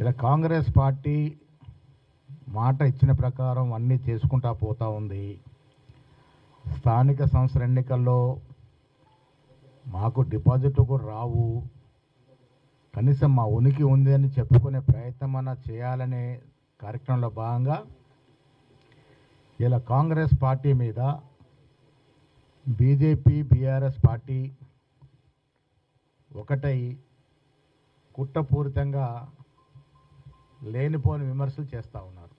ఇలా కాంగ్రెస్ పార్టీ మాట ఇచ్చిన ప్రకారం అన్నీ చేసుకుంటా పోతూ ఉంది. స్థానిక సంస్థల ఎన్నికల్లో మాకు డిపాజిట్లు కూడా రావు. కనీసం మా ఉనికి ఉంది అని చెప్పుకునే ప్రయత్నం అన్న చేయాలనే కార్యక్రమంలో భాగంగా ఇలా కాంగ్రెస్ పార్టీ మీద బీజేపీ బీఆర్ఎస్ పార్టీ ఒకటై కుట్రపూరితంగా లేనిపోని విమర్శలు చేస్తూ ఉన్నారు.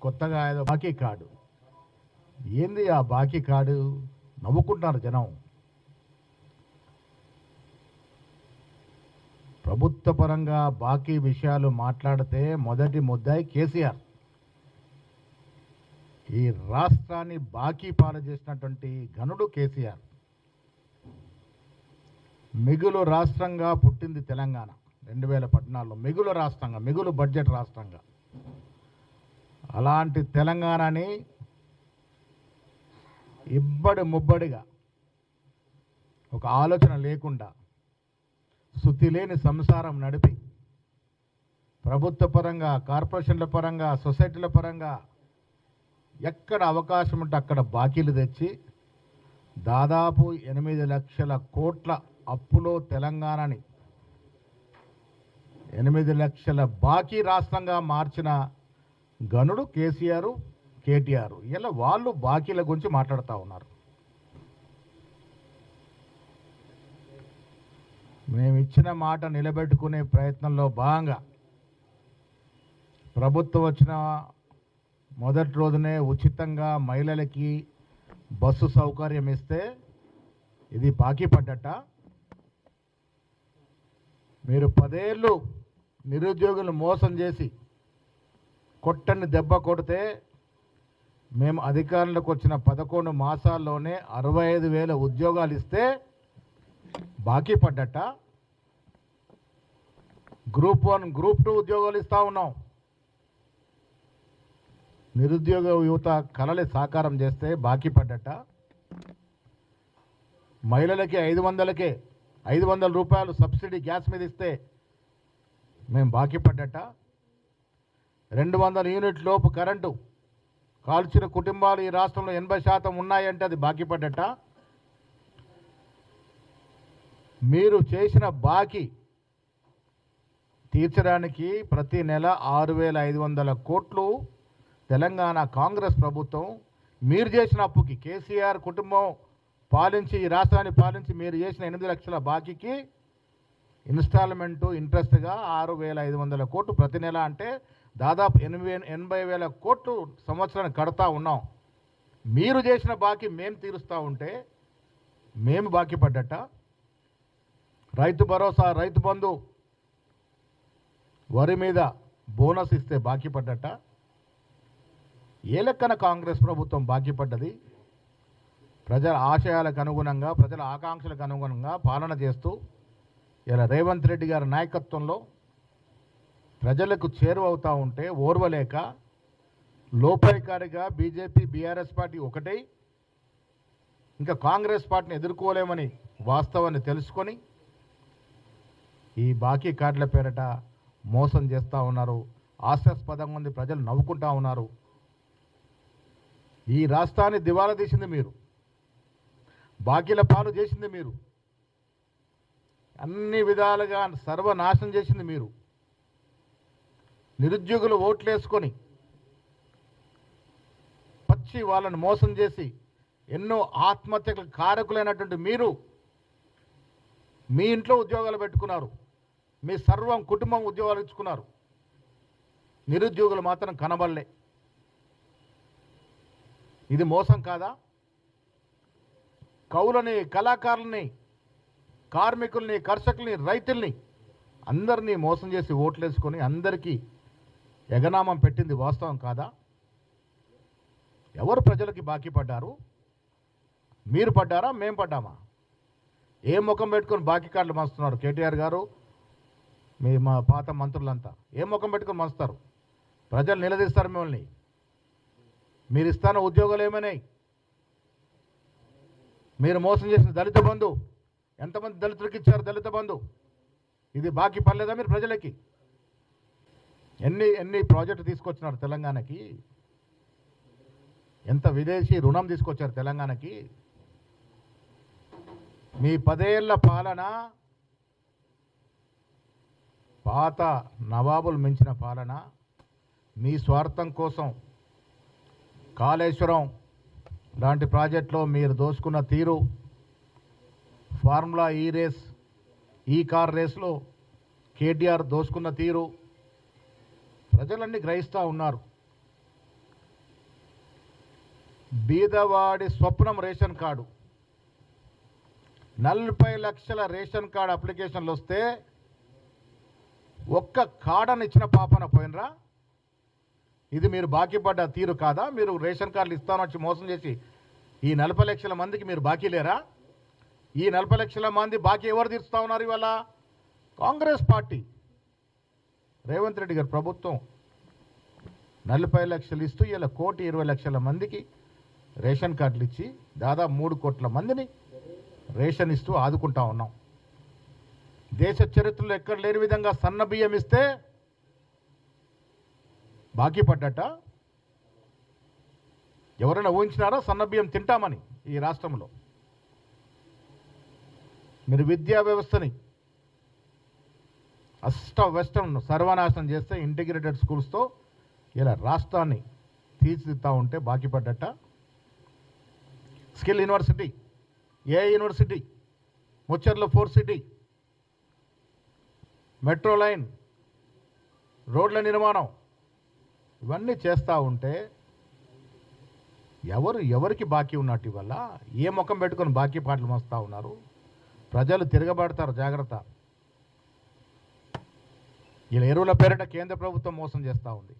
కొత్తగా ఏదో బాకీ కార్డు. ఏంది ఆ బాకీ కార్డు? నవ్వుకుంటున్నారు జనం. ప్రభుత్వ పరంగా బాకీ విషయాలు మాట్లాడితే మొదటి ముద్దాయి కేసీఆర్. ఈ రాష్ట్రాన్ని బాకీ పాలు చేసినటువంటి ఘనుడు కేసీఆర్. మిగులు రాష్ట్రంగా పుట్టింది తెలంగాణ. రెండు వేల పద్నాలుగులో మిగులు రాష్ట్రంగా మిగులు బడ్జెట్ రాష్ట్రంగా. అలాంటి తెలంగాణని ఇబ్బడి ముబ్బడిగా ఒక ఆలోచన లేకుండా శుద్ధి లేని సంసారం నడిపి ప్రభుత్వ పరంగా కార్పొరేషన్ల పరంగా సొసైటీల పరంగా ఎక్కడ అవకాశం ఉంటే అక్కడ బాకీలు తెచ్చి దాదాపు ఎనిమిది లక్షల కోట్ల అప్పులో తెలంగాణని ఎనిమిది లక్షల బాకీ రాష్ట్రంగా మార్చిన గనుడు కేసీఆర్ కేటీఆర్. ఇలా వాళ్ళు బాకీల గురించి మాట్లాడుతూ ఉన్నారు. మేము ఇచ్చిన మాట నిలబెట్టుకునే ప్రయత్నంలో భాగంగా ప్రభుత్వం వచ్చిన మొదటి రోజునే ఉచితంగా మహిళలకి బస్సు సౌకర్యం ఇస్తే ఇది బాకీ పడ్డట. మీరు పదేళ్ళు నిరుద్యోగులు మోసం చేసి కొట్టని దెబ్బ కొడితే మేము అధికారంలోకి వచ్చిన పదకొండు మాసాల్లోనే అరవై ఐదు వేల ఉద్యోగాలు ఇస్తే బాకీ పడ్డట. గ్రూప్ వన్ గ్రూప్ టూ ఉద్యోగాలు ఇస్తా ఉన్నాం. నిరుద్యోగ యువత కళలు సాకారం చేస్తే బాకీ పడ్డట. మహిళలకి ఐదు వందలకే ఐదు వందల రూపాయలు సబ్సిడీ గ్యాస్ మీద ఇస్తే మేము బాకీ పడ్డట రెండు వందల యూనిట్ లోపు కరెంటు కాల్చిన కుటుంబాలు ఈ రాష్ట్రంలో ఎనభై శాతం ఉన్నాయంటే అది బాకీ పడ్డట మీరు చేసిన బాకీ తీర్చడానికి ప్రతి నెల ఆరు వేల ఐదు వందల కోట్లు తెలంగాణ కాంగ్రెస్ ప్రభుత్వం మీరు చేసిన అప్పుకి కేసీఆర్ కుటుంబం పాలించి ఈ రాష్ట్రాన్ని పాలించి మీరు చేసిన ఎనిమిది లక్షల బాకీకి ఇన్స్టాల్మెంటు ఇంట్రెస్ట్గా ఆరు వేల ఐదు వందల కోట్లు ప్రతి నెల అంటే దాదాపు ఎనభై ఎనభై వేల కోట్లు సంవత్సరానికి కడతా ఉన్నాం. మీరు చేసిన బాకీ మేము తీరుస్తూ ఉంటే మేము బాకీ పడ్డట. రైతు భరోసా రైతు బంధు వరి మీద బోనస్ ఇస్తే బాకీ పడ్డట. ఏ లెక్కన కాంగ్రెస్ ప్రభుత్వం బాకీ పడ్డది. ప్రజల ఆశయాలకు అనుగుణంగా ప్రజల ఆకాంక్షలకు అనుగుణంగా పాలన చేస్తూ ఇలా రేవంత్ రెడ్డి గారి నాయకత్వంలో ప్రజలకు చేరువవుతూ ఉంటే ఓర్వలేక లోపాయికారిగా బీజేపీ బీఆర్ఎస్ పార్టీ ఒకటై. ఇంకా కాంగ్రెస్ పార్టీని ఎదుర్కోలేమని వాస్తవాన్ని తెలుసుకొని ఈ బాకీ కార్డుల పేరట మోసం చేస్తూ ఉన్నారు. ఆశాస్పదంగా ఉంది. ప్రజలు నవ్వుకుంటా ఉన్నారు. ఈ రాష్ట్రాన్ని దివాలా తీసింది మీరు. బాకీల పాలు చేసింది మీరు. అన్ని విధాలుగా సర్వనాశనం చేసింది మీరు. నిరుద్యోగులు ఓట్లేసుకొని పచ్చి వాళ్ళని మోసం చేసి ఎన్నో ఆత్మహత్యలకు కారకులైనటువంటి మీరు మీ ఇంట్లో ఉద్యోగాలు పెట్టుకున్నారు. మీ సర్వం కుటుంబం ఉద్యోగాలు ఇచ్చుకున్నారు. నిరుద్యోగులు మాత్రం కనబడలే. ఇది మోసం కాదా? కవులని కళాకారుల్ని కార్మికుల్ని కర్షకుల్ని రైతుల్ని అందరినీ మోసం చేసి ఓట్లేసుకొని అందరికీ ఎగనామం పెట్టింది వాస్తవం కాదా? ఎవరు ప్రజలకి బాకీ పడ్డారు? మీరు పడ్డారా? మేం పడ్డామా? ఏ ముఖం పెట్టుకొని బాకీ కార్డులు మస్తున్నారు కేటీఆర్ గారు? మీ మా పాత మంత్రులంతా ఏ ముఖం పెట్టుకొని మస్తారు? ప్రజలు నిలదీస్తారు మిమ్మల్ని. మీరు ఇస్తాన ఉద్యోగాలు ఏమైనాయి? మీరు మోసం చేసిన దళిత బంధువు ఎంతమంది దళితులకు ఇచ్చారు దళిత బంధు? ఇది బాకీ పర్లేదా మీరు ప్రజలకి? ఎన్ని ఎన్ని ప్రాజెక్టు తీసుకొచ్చినారు తెలంగాణకి? ఎంత విదేశీ రుణం తీసుకొచ్చారు తెలంగాణకి? మీ పదేళ్ళ పాలన పాత నవాబులు మించిన పాలన మీ స్వార్థం కోసం కాళేశ్వరం లాంటి ప్రాజెక్టులో మీరు దోచుకున్న తీరు ఫార్ములా ఈ రేస్ ఈ కార్ రేస్లో కేటీఆర్ దోచుకున్న తీరు. ప్రజలన్నీ గ్రహిస్తూ ఉన్నారు. బీదవాడి స్వప్నం రేషన్ కార్డు. నలభై లక్షల రేషన్ కార్డు అప్లికేషన్లు వస్తే ఒక్క కార్డని ఇచ్చిన పాపన పోయినరా? ఇది మీరు బాకీ పడ్డ తీరు కాదా? మీరు రేషన్ కార్డులు ఇస్తానొచ్చి మోసం చేసి ఈ నలభై లక్షల మందికి మీరు బాకీ లేరా? ఈ నలభై లక్షల మంది బాకీ ఎవరు తీరుస్తూ ఉన్నారు ఇవాళ? కాంగ్రెస్ పార్టీ. రేవంత్ రెడ్డి గారు ప్రభుత్వం. నలభై లక్షలు ఇస్తూ ఇలా కోటి ఇరవై లక్షల మందికి రేషన్ కార్డులు ఇచ్చి దాదాపు మూడు కోట్ల మందిని రేషన్ ఇస్తూ ఆదుకుంటా ఉన్నాం. దేశ చరిత్రలో ఎక్కడ లేని విధంగా సన్న బియ్యం ఇస్తే బాకీ పడ్డట? ఎవరైనా ఊహించినారా? సన్న బియ్యం తింటామని ఈ రాష్ట్రంలో? మీరు విద్యా వ్యవస్థని అష్ట వెస్టర్న్ సర్వనాశనం చేస్తే ఇంటిగ్రేటెడ్ స్కూల్స్తో ఇలా రాష్ట్రాన్ని తీర్చిదిద్దా ఉంటే బాకీ పడ్డట. స్కిల్ యూనివర్సిటీ ఏ university Mucherla four city metro line రోడ్ల నిర్మాణం ఇవన్నీ చేస్తూ ఉంటే ఎవరు ఎవరికి బాకీ ఉన్నట్టు వల్ల ఏ ముఖం పెట్టుకొని బాకీ పాటలు మోస్తూ ఉన్నారు? ప్రజలు తిరగబడతారు జాగ్రత్త. ఇలా ఎరువుల పేరిట కేంద్ర ప్రభుత్వం మోసం చేస్తూ ఉంది.